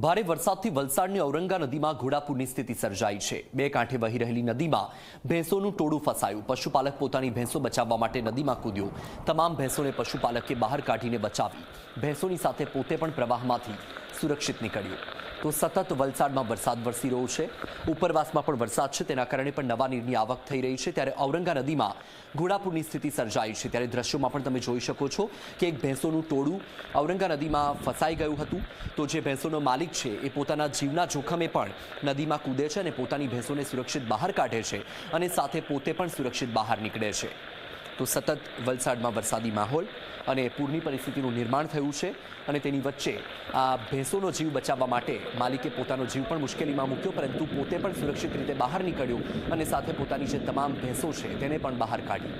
ભારે વરસાદથી વલસાડની ઔરંગા નદીમાં ઘોડાપૂરની સ્થિતિ સર્જાઈ છે. બે કાંઠે વહી રહેલી નદીમાં ભેંસોનું ટોળું ફસાયું. પશુપાલક પોતાની ભેંસો બચાવવા માટે નદીમાં કૂદ્યો. તમામ ભેંસોને પશુપાલકે બહાર કાઢીને બચાવી. ભેંસોની સાથે પોતે પણ પ્રવાહમાંથી સુરક્ષિત નીકળ્યો. તો સતત વલસાડમાં વરસાદ વરસી રહ્યો છે. ઉપરવાસમાં પણ વરસાદ છે, તેના કારણે પણ નવા નીરની આવક થઈ રહી છે. ત્યારે ઔરંગા નદીમાં ઘોડાપુરની સ્થિતિ સર્જાઈ છે. ત્યારે દ્રશ્યોમાં પણ તમે જોઈ શકો છો કે એક ભેંસોનું ટોળું ઔરંગા નદીમાં ફસાઈ ગયું હતું. તો જે ભેંસોનો માલિક છે, એ પોતાના જીવના જોખમે પણ નદીમાં કૂદે છે અને પોતાની ભેંસોને સુરક્ષિત બહાર કાઢે છે અને સાથે પોતે પણ સુરક્ષિત બહાર નીકળે છે. તો સતત વલસાડમાં વરસાદી માહોલ અને પૂરની પરિસ્થિતિનું નિર્માણ થયું છે અને તેની વચ્ચે આ ભેંસોનો જીવ બચાવવા માટે માલિકે પોતાનો જીવ પણ મુશ્કેલીમાં મૂક્યો, પરંતુ પોતે પણ સુરક્ષિત રીતે બહાર નીકળ્યો અને સાથે પોતાની જે તમામ ભેંસો છે તેને પણ બહાર કાઢી.